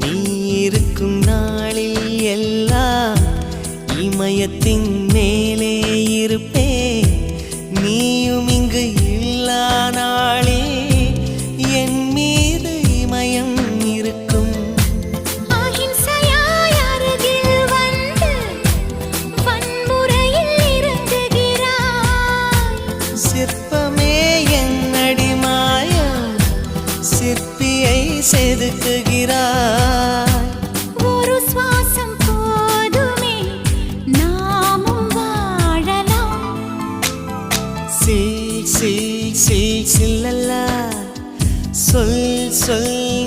நீ இருக்கும் நாளில் எல்லாம் இமயத்தின் மேலே இருப்பே நீயும் இங்கு இல்லா நாளே என் மீது இமயம் இருக்கும். செதுக்குகிறார் சி சி சில்லல்ல சொல் சொல்